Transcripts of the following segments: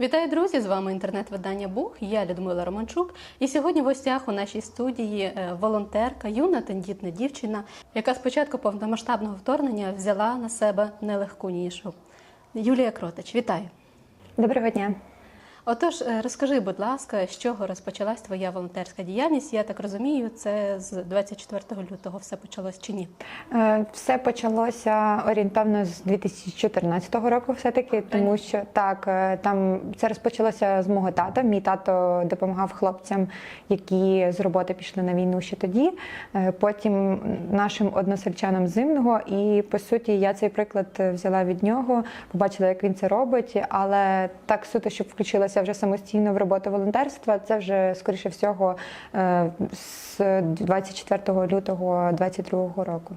Вітаю, друзі! З вами інтернет-видання Бух. Я Людмила Романчук. І сьогодні в гостях у нашій студії е, волонтерка, юна тендітна дівчина, яка спочатку повномасштабного вторгнення взяла на себе нелегку нішу. Юлія Кротич, вітаю! Доброго дня. Отож, е, розкажи, будь ласка, з чого розпочалась твоя волонтерська діяльність? Я так розумію, це з 24 лютого все почалось чи ні? Е, Все почалося орієнтовно з 2014 року, все таки, тому що так е, там це розпочалося з мого тата. Мій тато допомагав хлопцям, які з роботи пішли на війну ще тоді. Потім нашим односельчанам зимного. І по суті, я цей приклад взяла від нього, побачила, як він це робить. Але так суто, щоб включилася вже самостійно в роботу волонтерства, це вже скоріше всього е, з 24 лютого 2022 року.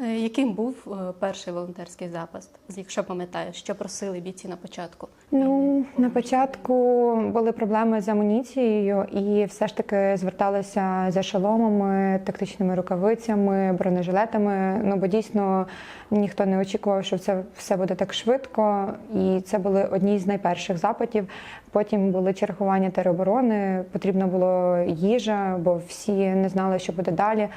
Е, Яким був е, перший волонтерський запис, якщо пам'ятаєш, що просили бійці на початку? Ну на початку були проблеми з амуніцією, і все ж таки зверталися за шоломами, тактичними рукавицями, бронежилетами. Ну бо дійсно ніхто не очікував, що це все буде так швидко. І це були одні з найперших запитів. Потім були чергування тероборони, потрібно було їжа, бо всі не знали, що буде далі. Е,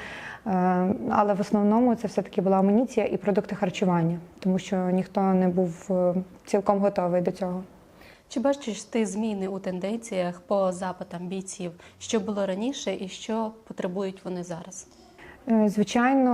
Але в основному це все таки була амуніція і продукти харчування, тому що ніхто не був е, цілком готовий до цього. Чи бачиш ти зміни у тенденціях по запитам бійців, що було раніше і що потребують вони зараз? Е, Звичайно,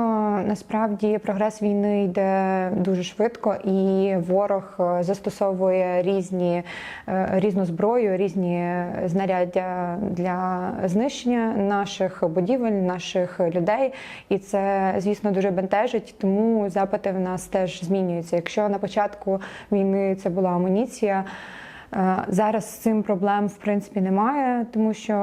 насправді прогрес війни йде дуже швидко, і ворог е, застосовує різні е, різну зброю, різні знаряддя для знищення наших будівель, наших людей. І це, звісно, дуже бентежить. Тому запити в нас теж змінюються. Якщо на початку війни це була амуніція. Е, Зараз з цим проблем в принципі немає, тому що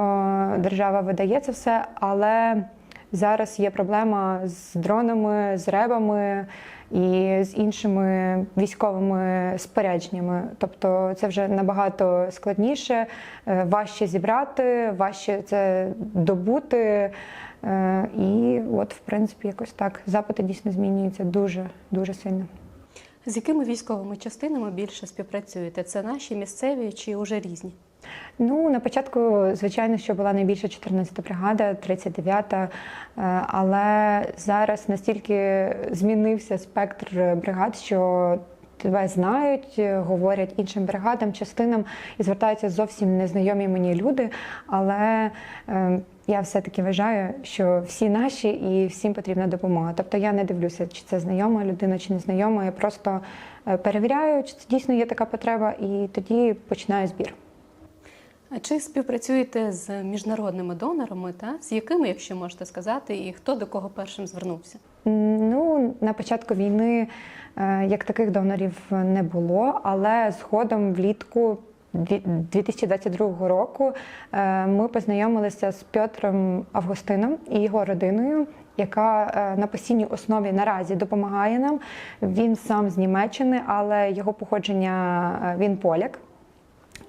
держава видає це все, але зараз є проблема з дронами, з ребами і з іншими військовими спорядженнями. Тобто це вже набагато складніше, е, важче зібрати, важче це добути. Е, І от, в принципі, якось так запити дійсно змінюються дуже дуже сильно. З якими військовими частинами більше співпрацюєте? Це наші місцеві чи уже різні? Ну, на початку, звичайно, що була найбільша 14-та бригада, 39-та, е, але зараз настільки змінився спектр бригад, що тебе знають, говорять іншим бригадам, частинам і звертаються зовсім незнайомі мені люди. Але е, я все-таки вважаю, що всі наші і всім потрібна допомога. Тобто я не дивлюся, чи це знайома людина, чи не знайома. Я просто е, перевіряю, чи це дійсно є така потреба, і тоді починаю збір. А чи співпрацюєте з міжнародними донорами, та з якими, якщо можете сказати, і хто до кого першим звернувся? Ну, на початку війни е, як таких донорів не було, але згодом влітку дві- 2022 року е, ми познайомилися з Петром Августином і його родиною, яка е, на постійній основі наразі допомагає нам. Він сам з Німеччини, але його походження він поляк.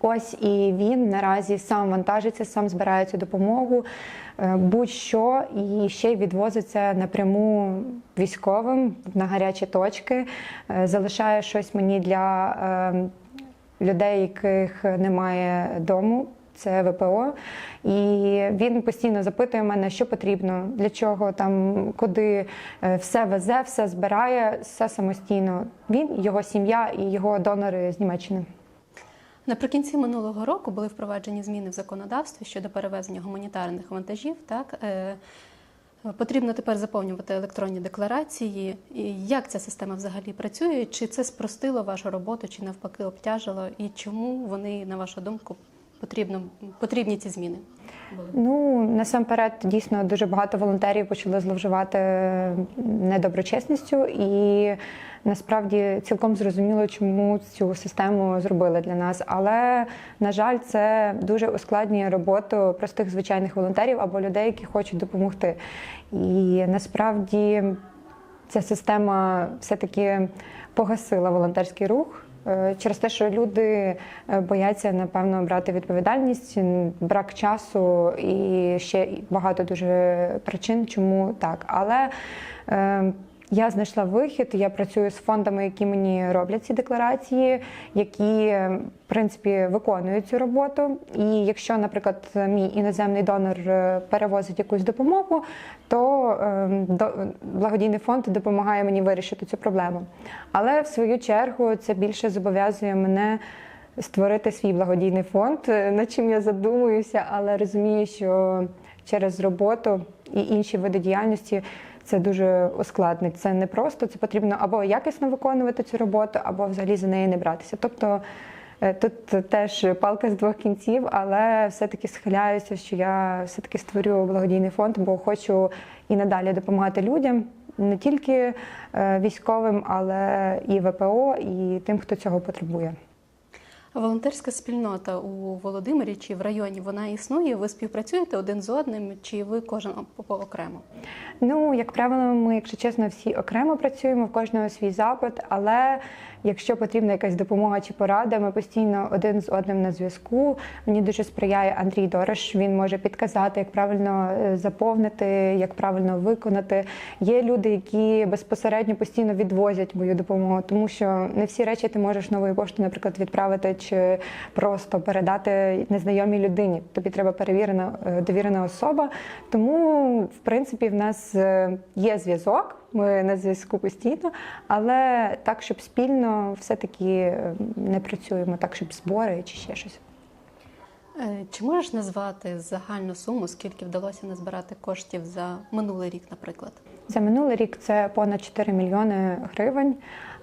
Ось і він наразі сам вантажиться, сам збирає цю допомогу, е, будь-що, і ще й відвозиться напряму військовим на гарячі точки, е, залишає щось мені для е, людей, яких немає дому. Це ВПО, і він постійно запитує мене, що потрібно, для чого там, куди все везе, все збирає, все самостійно. Він, його сім'я і його донори з Німеччини. Наприкінці минулого року були впроваджені зміни в законодавстві щодо перевезення гуманітарних вантажів. Так е, потрібно тепер заповнювати електронні декларації. Як ця система взагалі працює? Чи це спростило вашу роботу, чи навпаки обтяжило? І чому вони, на вашу думку, потрібно потрібні ці зміни? Ну насамперед, дійсно дуже багато волонтерів почали зловживати недоброчесністю, і насправді цілком зрозуміло, чому цю систему зробили для нас. Але на жаль, це дуже ускладнює роботу простих звичайних волонтерів або людей, які хочуть допомогти. І насправді ця система все-таки погасила волонтерський рух. Е, Через те, що люди е, бояться напевно брати відповідальність, брак часу і ще багато дуже причин, чому так. Але е, Я знайшла вихід. Я працюю з фондами, які мені роблять ці декларації, які в принципі виконують цю роботу. І якщо, наприклад, мій іноземний донор е, перевозить якусь допомогу, то е, благодійний фонд допомагає мені вирішити цю проблему. Але в свою чергу це більше зобов'язує мене. Створити свій благодійний фонд, е, над чим я задумуюся, але розумію, що через роботу і інші види діяльності це дуже ускладнить. Це не просто, це потрібно або якісно виконувати цю роботу, або взагалі за неї не братися. Тобто е, тут теж палка з двох кінців, але все-таки схиляюся, що я все-таки створю благодійний фонд, бо хочу і надалі допомагати людям. Не тільки е, військовим, але і ВПО, і тим, хто цього потребує. Волонтерська спільнота у Володимирі чи в районі вона існує? Ви співпрацюєте один з одним, чи ви кожен по- окремо? Ну, як правило, ми, якщо чесно, всі окремо працюємо, в кожного свій запит, але якщо потрібна якась допомога чи порада, ми постійно один з одним на зв'язку. Мені дуже сприяє Андрій Дорож. Він може підказати, як правильно е, заповнити, як правильно виконати. Є люди, які безпосередньо постійно відвозять мою допомогу, тому що не всі речі ти можеш новою поштою, наприклад, відправити чи просто передати незнайомій людині. Тобі треба перевірена е, довірена особа. Тому, в принципі, в нас е, є зв'язок. Ми на зв'язку постійно, але так, щоб спільно все-таки е, не працюємо, так, щоб збори чи ще щось. Е, Чи можеш назвати загальну суму, скільки вдалося назбирати коштів за минулий рік, наприклад? За минулий рік це понад 4 мільйони гривень.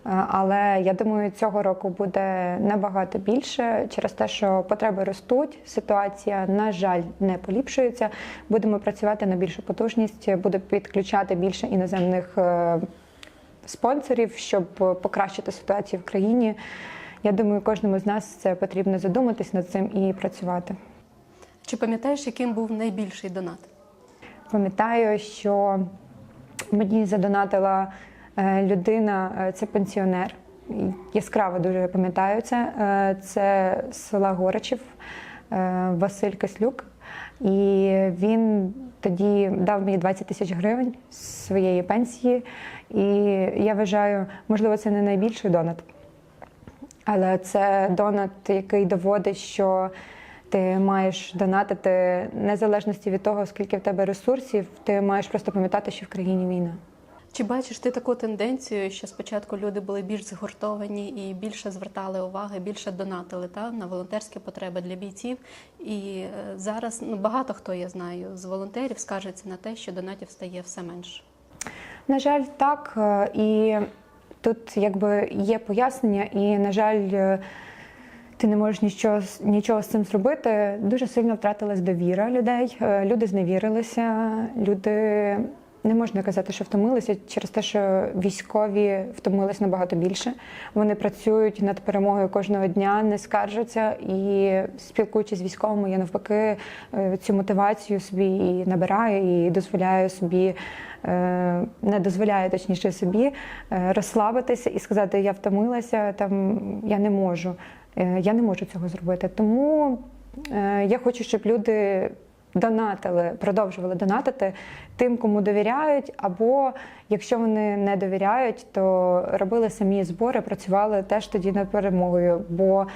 Е, Але я думаю, цього року буде набагато більше через те, що потреби ростуть. Ситуація, на жаль, не поліпшується. Будемо працювати на більшу потужність, буду підключати більше іноземних е, спонсорів, щоб покращити ситуацію в країні. Я думаю, кожному з нас це потрібно задуматись над цим і працювати. Чи пам'ятаєш, яким був найбільший донат? Пам'ятаю, що мені задонатила е, людина, е, це пенсіонер. Яскраво дуже пам'ятаю це. Е, Це з села Горичів Василь Кислюк. І він тоді дав мені 20 тисяч гривень з своєї пенсії. І я вважаю, можливо, це не найбільший донат. Але це донат, який доводить, що ти маєш донатити незалежності від того, скільки в тебе ресурсів, ти маєш просто пам'ятати, що в країні війна. Чи бачиш ти таку тенденцію, що спочатку люди були більш згуртовані і більше звертали уваги, більше донатили та, на волонтерські потреби для бійців? І е, зараз ну, багато хто я знаю з волонтерів скаржиться на те, що донатів стає все менше. На жаль, так. е, І тут якби є пояснення, і, на жаль, е, ти не можеш нічого, нічого з цим зробити. Дуже сильно втратилась довіра людей. Е, Люди зневірилися, люди. Не можна казати, що втомилися через те, що військові втомились набагато більше. Вони працюють над перемогою кожного дня, не скаржаться і спілкуючись з військовими, я навпаки е, цю мотивацію собі і набираю і дозволяю собі, е, не дозволяю точніше собі е, розслабитися і сказати, я втомилася, там я не можу. Я не можу цього зробити. Тому я хочу, щоб люди донатили, продовжували донатити тим, кому довіряють, або якщо вони не довіряють, то робили самі збори, працювали теж тоді над перемогою. Бо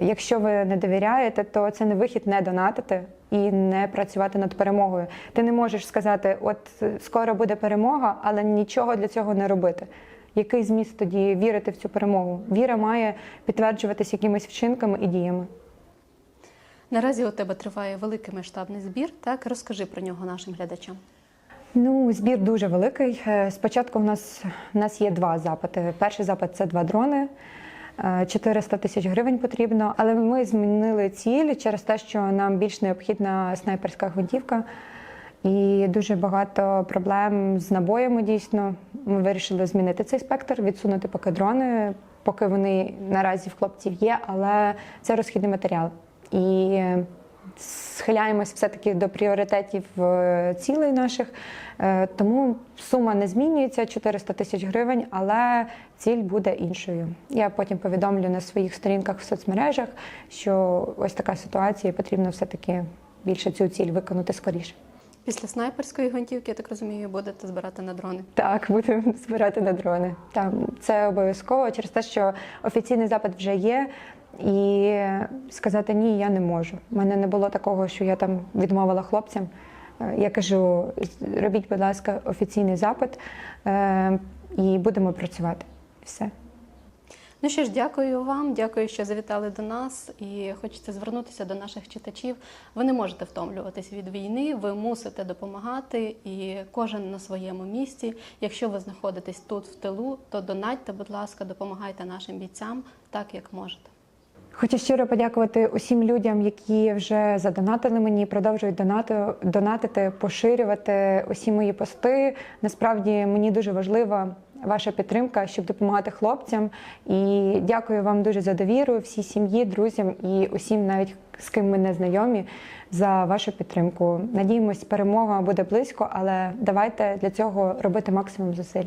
якщо ви не довіряєте, то це не вихід не донатити і не працювати над перемогою. Ти не можеш сказати, от е, скоро буде перемога, але нічого для цього не робити. Який зміст тоді вірити в цю перемогу? Віра має підтверджуватись якимись вчинками і діями. Наразі у тебе триває великий масштабний збір. Так розкажи про нього нашим глядачам. Ну, збір дуже великий. Е, Спочатку в нас, в нас є два запити. Перший запит це два дрони. Е, 400 тисяч гривень потрібно, але ми змінили ціль через те, що нам більш необхідна снайперська гвинтівка. І дуже багато проблем з набоями дійсно. Ми вирішили змінити цей спектр, відсунути поки дрони, поки вони наразі в хлопців є, але це розхідний матеріал. І схиляємось все-таки до пріоритетів е, цілей наших. Е, Тому сума не змінюється 400 тисяч гривень, але ціль буде іншою. Я потім повідомлю на своїх сторінках в соцмережах, що ось така ситуація, і потрібно все-таки більше цю ціль виконати скоріше. Після снайперської гвинтівки, я так розумію, будете збирати на дрони. Так, будемо збирати на дрони. Так, це обов'язково через те, що офіційний запит вже є, і сказати ні, я не можу. У мене не було такого, що я там відмовила хлопцям. Е, Я кажу: робіть, будь ласка, офіційний запит е, і будемо працювати. Все. Ну що ж, дякую вам, дякую, що завітали до нас. І хочеться звернутися до наших читачів. Ви не можете втомлюватись від війни, ви мусите допомагати, і кожен на своєму місці. Якщо ви знаходитесь тут в тилу, то донатьте, будь ласка, допомагайте нашим бійцям так, як можете. Хочу щиро подякувати усім людям, які вже задонатили мені, продовжують донати, донатити, поширювати усі мої пости. Насправді мені дуже важлива ваша підтримка, щоб допомагати хлопцям. І дякую вам дуже за довіру, всій сім'ї, друзям і усім, навіть з ким ми не знайомі, за вашу підтримку. Надіємось, перемога буде близько, але давайте для цього робити максимум зусиль.